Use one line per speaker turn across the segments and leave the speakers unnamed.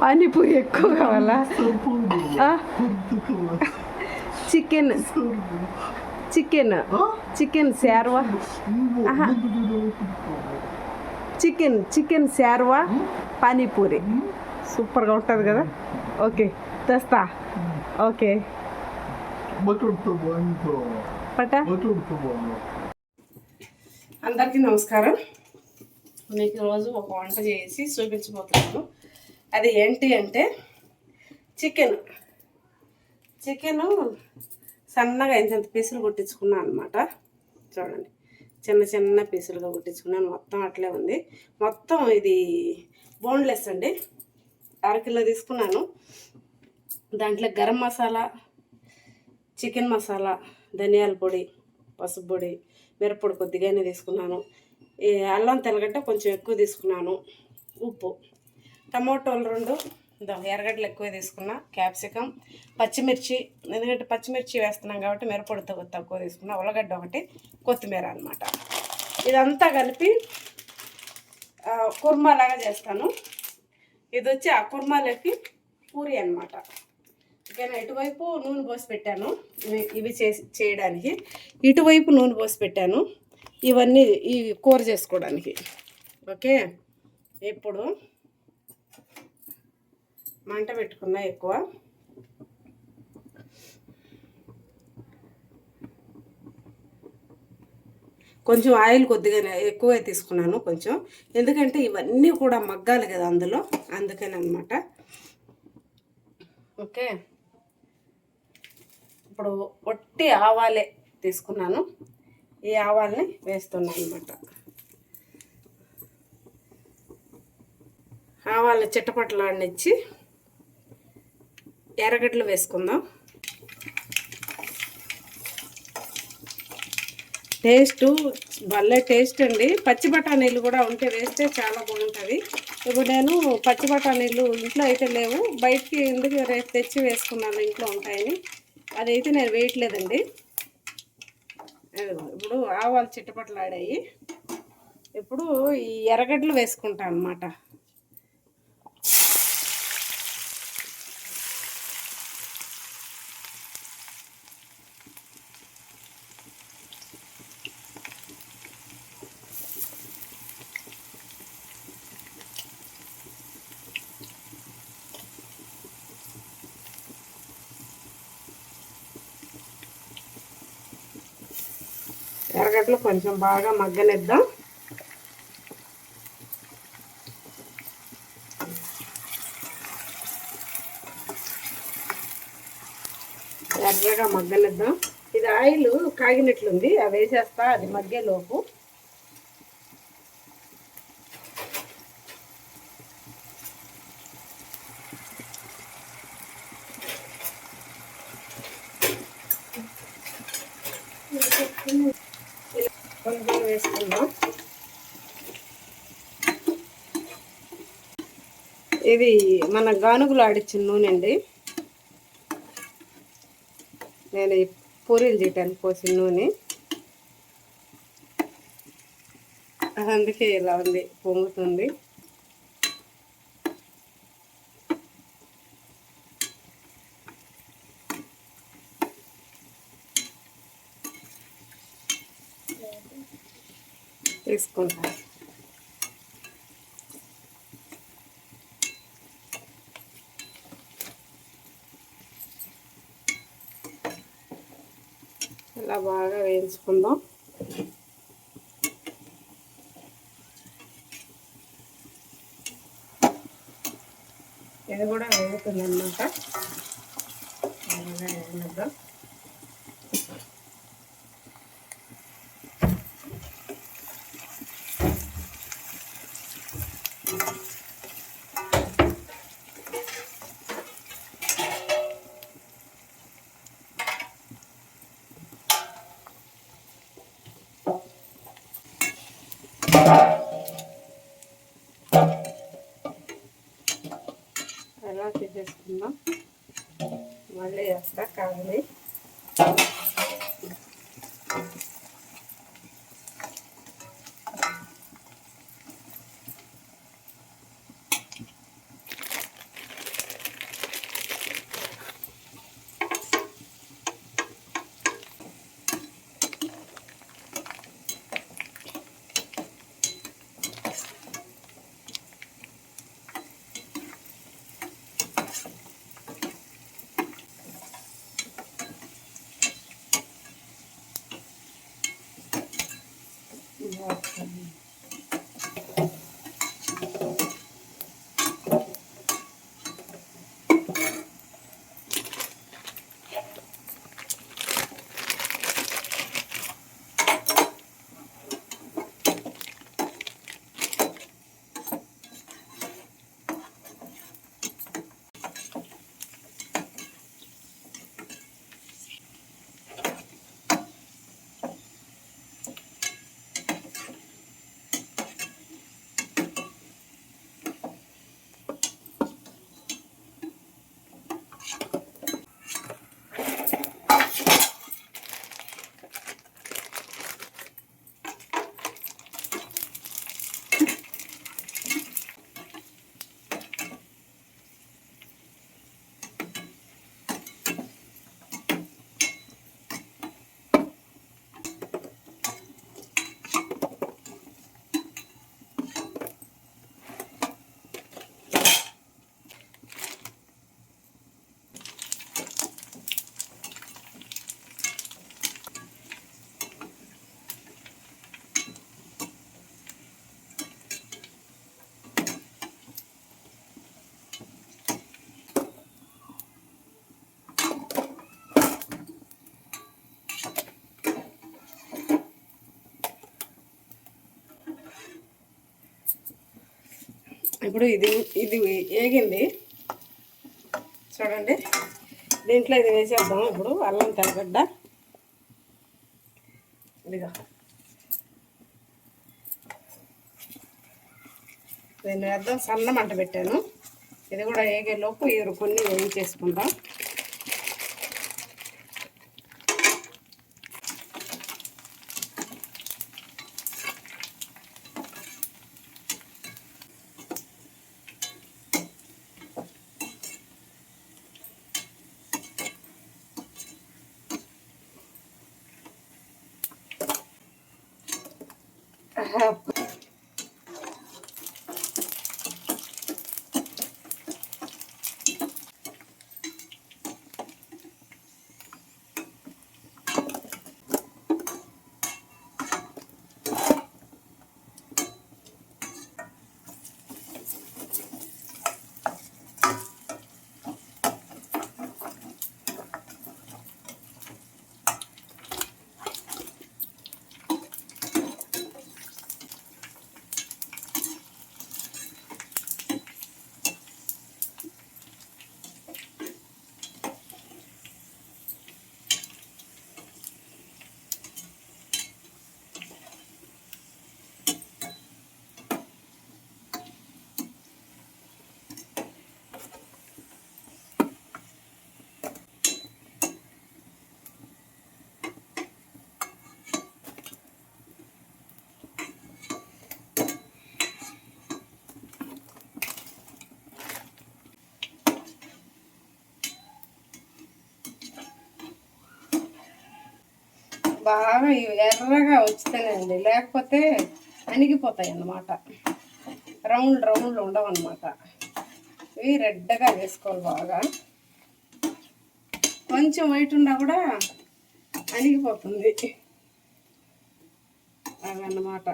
పానీపూరి
ఎక్కువ కావాలా chicken. Chicken. Chicken శార్వా. Chicken chicken శార్వా panipuri. సూపర్గా ఉంటుంది కదా? ఓకే తెస్తా. ఓకే. పట. అందరికీ నమస్కారం. మీకు రోజు ఒక వంట చేసి చూపించబోతున్నాను. అది ఏంటి అంటే చికెన్. చికెను సన్నగా ఇంత పీసులు కొట్టించుకున్నాను అనమాట చూడండి. చిన్న చిన్న పీసులుగా కొట్టించుకున్నాను. మొత్తం అట్లే ఉంది. మొత్తం ఇది బోన్లెస్ అండి. అరకిలో తీసుకున్నాను. దాంట్లో గరం మసాలా చికెన్ మసాలా ధనియాల పొడి పసుపు పొడి మిరప్పొడి కొద్దిగానే తీసుకున్నాను. అల్లం తెల్లగడ్డ కొంచెం ఎక్కువ తీసుకున్నాను. ఉప్పు. టమోటోలు రెండు. దా ఎర్రగడ్డలు ఎక్కువ తీసుకున్నా. క్యాప్సికం పచ్చిమిర్చి. ఎందుకంటే పచ్చిమిర్చి వేస్తున్నాం కాబట్టి మిరపొడి తక్కువ తక్కువ తీసుకున్నా. ఉల్లగడ్డ ఒకటి కొత్తిమీర అనమాట ఇదంతా కలిపి కుర్మాలాగా కుర్మా లాగా చేస్తాను. ఇది వచ్చి ఆ కుర్మాలకి పూరి అనమాట ఓకేనా? ఇటువైపు నూనె పోసి పెట్టాను. ఇవి- ఇవి చేసి చేయడానికి. ఇటువైపు నూనె పోసి పెట్టాను. ఇవన్నీ ఈ కూర చేసుకోవడానికి. ఓకే? ఇప్పుడు మంట పెట్టుకున్నా ఎక్కువ. కొంచెం ఆయిల్ కొద్దిగా ఎక్కువ తీసుకున్నాను కొంచెం. ఎందుకంటే ఇవన్నీ కూడా మగ్గాలి కదా అందులో. అందుకని అనమాట ఓకే? ఇప్పుడు ఒట్టి ఆవాలే తీసుకున్నాను. ఈ ఆవాల్ని వేస్తున్నాను అనమాట ఆవాల్ని చిట్టపట్లాడినిచ్చి ఎర్రగడ్డలు వేసుకుందాం. టేస్ట్ భలే టేస్ట్ అండి. పచ్చి బఠానీలు కూడా ఉంటే వేస్తే చాలా బాగుంటుంది. ఇప్పుడు నేను పచ్చి బఠానీలు ఇంట్లో అయితే లేవు. బయటికి ఎందుకు రేపు తెచ్చి వేసుకున్నాను ఇంట్లో ఉంటాయని. అదైతే నేను వేయట్లేదండి. ఇప్పుడు ఆవాలు చిట్టపట్లాడాయి. ఇప్పుడు ఈ ఎర్రగడ్డలు వేసుకుంటాను అనమాట ఎర్రగడ్డలు కొంచెం బాగా మగ్గనిద్దాం. ఎర్రగా మగ్గనిద్దాం. ఇది ఆయిల్ కాగినట్లుంది అది వేసేస్తా అది మగ్గేలోపు కొంచెం వేసుకుందాం ఇది మన గానుగులు ఆడిచ్చిన నూనె అండి నేను పూరీలు చేయటానికి పోసిన నూనె. అందుకే ఇలా ఉంది పొంగుతుంది. తీసుకుంటాను ఇలా బాగా వేయించుకుందాం. ఇది కూడా వేగుతుంది ఇప్పుడు ఇది ఇది ఏగింది చూడండి. దీంట్లో ఇది వేసేద్దాం ఇప్పుడు అల్లం తెల్లగడ్డ ఇదిగా. దీన్ని వేద్దాం. సన్న మంట పెట్టాను. ఇది కూడా ఏగేలోపు ఇరు కొన్ని వేయించేసుకుందాం. బాగా ఎర్రగా వచ్చితేనండి. లేకపోతే అణిగిపోతాయి అన్నమాట రౌండ్ రౌండ్లు ఉండవన్నమాట. ఇవి రెడ్గా వేసుకోవాలి బాగా. కొంచెం వైట్ ఉన్నా కూడా అణిగిపోతుంది. అవన్నమాట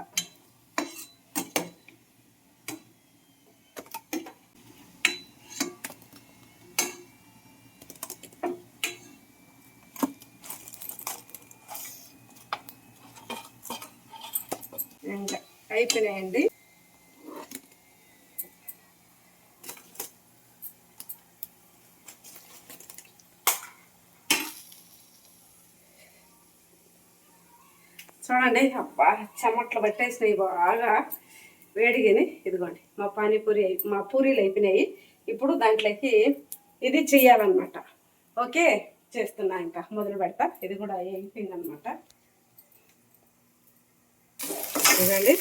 ఇంకా అయిపోయినాయండి చూడండి అబ్బా చెమట్లు పట్టేసినాయి బాగా. వేడిగాని ఇదిగోండి మా పానీపూరి మా పూరీలు అయిపోయినాయి. ఇప్పుడు దాంట్లోకి ఇది చెయ్యాలన్నమాట ఓకే చేస్తున్నా ఇంకా మొదలు పెడతా. ఇది కూడా అయిపోయింది అనమాట ఇదండి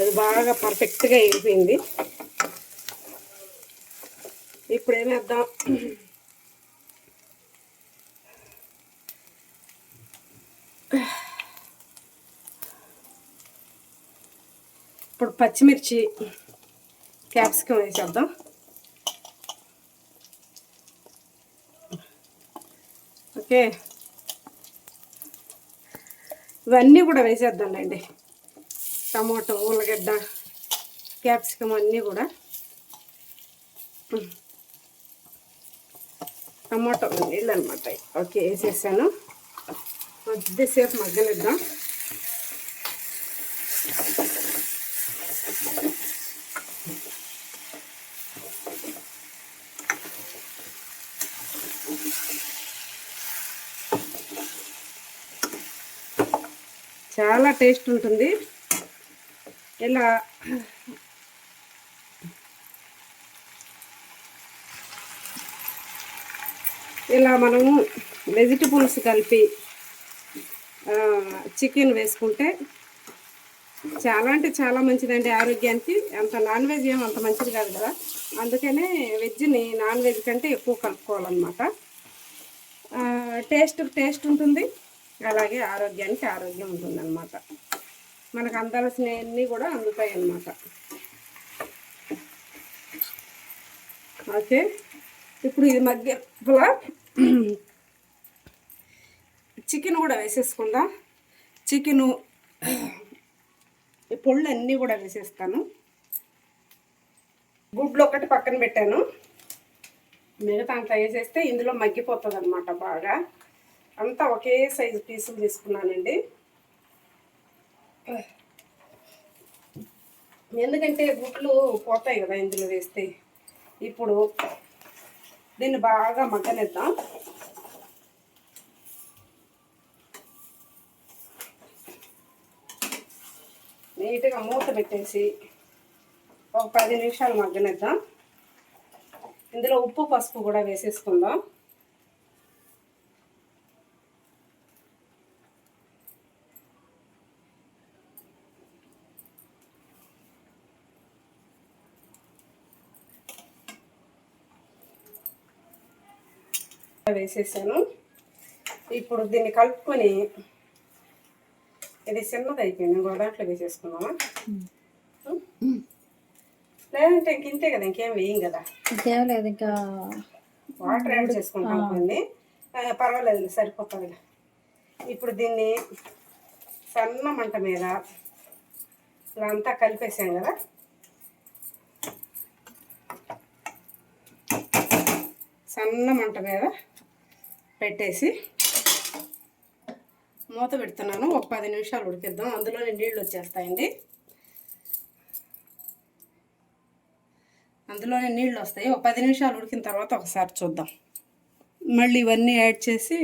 అది బాగా పర్ఫెక్ట్గా అయిపోయింది. ఇప్పుడు ఏమేద్దాం ఇప్పుడు పచ్చిమిర్చి క్యాప్సికం వేసేద్దాం. ఓకే. ఇవన్నీ కూడా వేసేద్దాంలేండి. టమాటో ఉల్లగడ్డ క్యాప్సికమ్ అన్నీ కూడా. టమాటో నీళ్ళు అనమాట ఓకే వేసేసాను. కొద్దిసేపు మగ్గనిద్దాం. చాలా టేస్ట్ ఉంటుంది. ఇలా ఇలా మనము వెజిటబుల్స్ కలిపి చికెన్ వేసుకుంటే చాలా అంటే చాలా మంచిదండి ఆరోగ్యానికి. అంత నాన్ వెజ్ ఏం అంత మంచిది కాదు కదా. అందుకనే వెజ్ని నాన్ వెజ్ కంటే ఎక్కువ కలుపుకోవాలన్నమాట. టేస్ట్ టేస్ట్ ఉంటుంది. అలాగే ఆరోగ్యానికి ఆరోగ్యం ఉంటుందన్నమాట. మనకు అందాల్సినవన్నీ కూడా అందుతాయి అన్నమాట ఓకే? ఇప్పుడు ఇది మధ్య చికెన్ కూడా వేసేసుకుందాం. చికెను ఈ పొళ్ళు అన్నీ కూడా వేసేస్తాను. గుడ్లు ఒకటి పక్కన పెట్టాను. మిగతా అంతా వేసేస్తే ఇందులో మగ్గిపోతుంది అనమాట బాగా. అంతా ఒకే సైజు పీసులు తీసుకున్నానండి. ఎందుకంటే గుట్లు పోతాయి కదా ఇందులో వేస్తే. ఇప్పుడు దీన్ని బాగా మగ్గనిద్దాం. నీట్గా మూత పెట్టేసి ఒక పది నిమిషాలు మగ్గనిద్దాం. ఇందులో ఉప్పు పసుపు కూడా వేసేసుకుందాం. వేసేసాను. ఇప్పుడు దీన్ని కలుపుకొని ఇది చిన్నది అయిపోయింది. ఇంకో దాంట్లో వేసేసుకున్నామా లేదంటే ఇంక ఇంతే కదా ఇంకేం వేయం కదా?
ఇంకేమలేదు ఇంకా
వాటర్ యాడ్ చేసుకుంటాం కొన్ని. పర్వాలేదు సరిపోతుంది ఇప్పుడు దీన్ని సన్న మంట మీద ఇలా అంతా కలిపేసాం కదా? సన్న మంట మీద పెట్టేసి మూత పెడుతున్నాను. ఒక పది నిమిషాలు ఉడికిద్దాం. అందులోనే నీళ్ళు వచ్చేస్తాయండి. అందులోనే నీళ్ళు వస్తాయి. ఒక పది నిమిషాలు ఉడికిన తర్వాత ఒకసారి చూద్దాం. మళ్ళీ ఇవన్నీ యాడ్ చేసి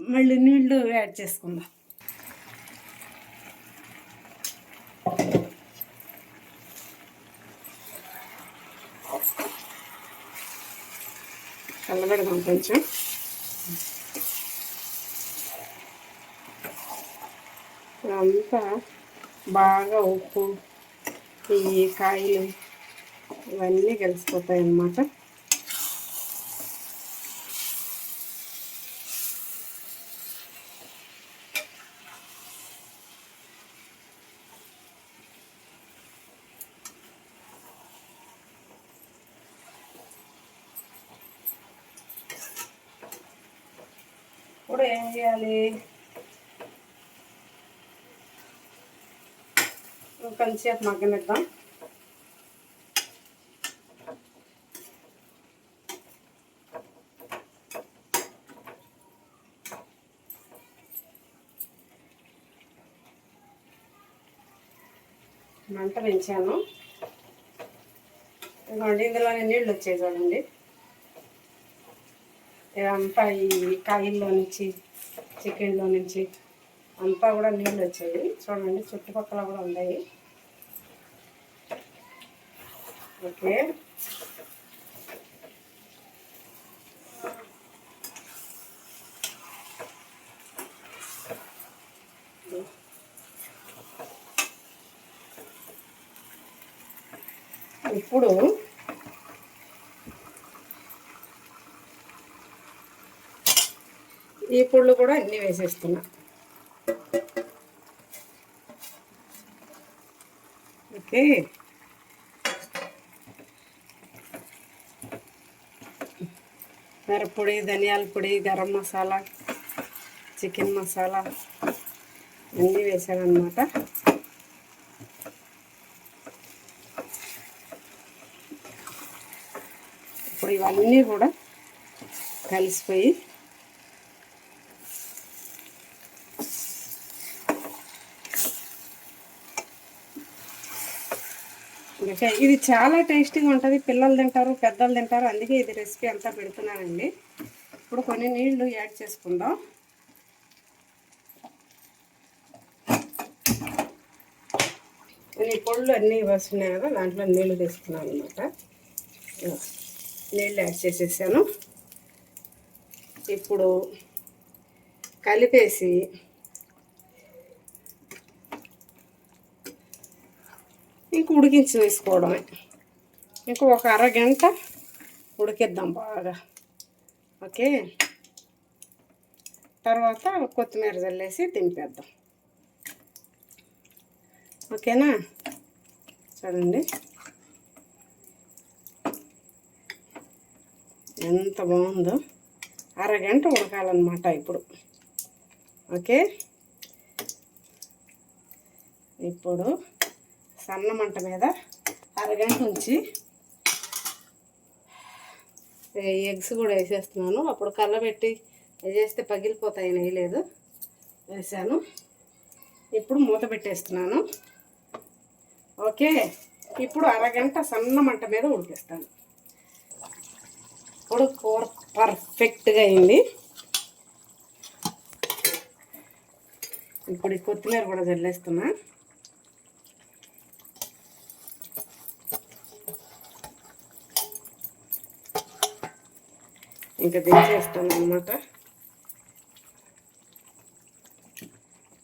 మళ్ళీ నీళ్ళు యాడ్ చేసుకుందాం. కలబెడదాం కొంచెం. అంతా బాగా ఉప్పు ఈ కాయలు ఇవన్నీ కలిసిపోతాయి అన్నమాట ఇప్పుడు ఏం చేయాలి కొంచెంసేపు మగ్గనిద్దాం మంట పెంచాను. ఇదిగోండి ఇందులోనే నీళ్ళు వచ్చాయి చూడండి. ఇదంతా ఈ కాయల్లో నుంచి చికెన్లో నుంచి అంతా కూడా నీళ్ళు వచ్చాయి. చూడండి చుట్టుపక్కల కూడా ఉన్నాయి. ఓకే. ఇప్పుడు ఈ పుళ్ళు కూడా అన్నీ వేసేస్తున్నా. ఓకే. మిరప్పొడి ధనియాల పొడి గరం మసాలా చికెన్ మసాలా అన్నీ వేసానమాట ఇప్పుడు ఇవన్నీ కూడా కలిసిపోయి ఇది చాలా టేస్టీగా ఉంటుంది. పిల్లలు తింటారు పెద్దలు తింటారు. అందుకే ఇది రెసిపీ అంతా పెడుతున్నానండి. ఇప్పుడు కొన్ని నీళ్ళు యాడ్ చేసుకుందాం. ఈ పొళ్ళు అన్నీ వస్తున్నాయి కదా దాంట్లో నీళ్ళు తీసుకున్నాను అనమాట నీళ్ళు యాడ్ చేసేసాను. ఇప్పుడు కలిపేసి ఇంక ఉడికించి వేసుకోవడమే. ఇంక ఒక అరగంట ఉడికిద్దాం బాగా. ఓకే? తర్వాత కొత్తిమీర చల్లేసి దింపేద్దాం. ఓకేనా? చూడండి. ఎంత బాగుందో. అరగంట ఉడకాలన్నమాట ఇప్పుడు. ఓకే? ఇప్పుడు సన్న మంట మీద అరగంట ఉంచి ఎగ్స్ కూడా వేసేస్తున్నాను. అప్పుడు కళ్ళబెట్టి వేసేస్తే పగిలిపోతాయి వేయలేదు వేసాను. ఇప్పుడు మూత పెట్టేస్తున్నాను. ఓకే. ఇప్పుడు అరగంట సన్న మంట మీద ఉడికిస్తాను. ఇప్పుడు కూర పర్ఫెక్ట్గా అయింది. ఇప్పుడు కొత్తిమీర కూడా చల్లేస్తున్నా ఇంకా దించేస్తాను అనమాట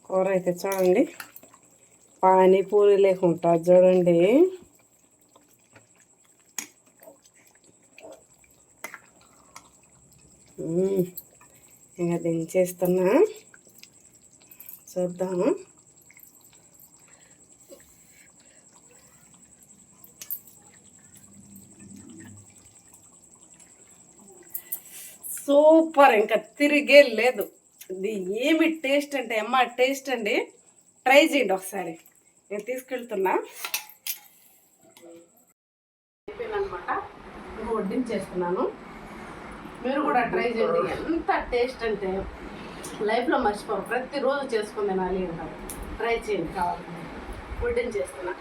కూర అయితే చూడండి. పానీపూరి లేకుండా చూడండి. ఇంకా దించేస్తున్నా. చూద్దాము. సూపర్. ఇంకా తిరిగే లేదు. ఇది ఏమి టేస్ట్ అంటే అమ్మ టేస్ట్ అండి. ట్రై చేయండి ఒకసారి. నేను తీసుకెళ్తున్నా. అనమాట వడ్డించేస్తున్నాను. మీరు కూడా ట్రై చేయండి. ఎంత టేస్ట్ అంటే లైఫ్లో మర్చిపోరు ప్రతిరోజు చేసుకుని తినాలి అంటారు. ట్రై చేయండి కావాలి వడ్డించేస్తున్నా.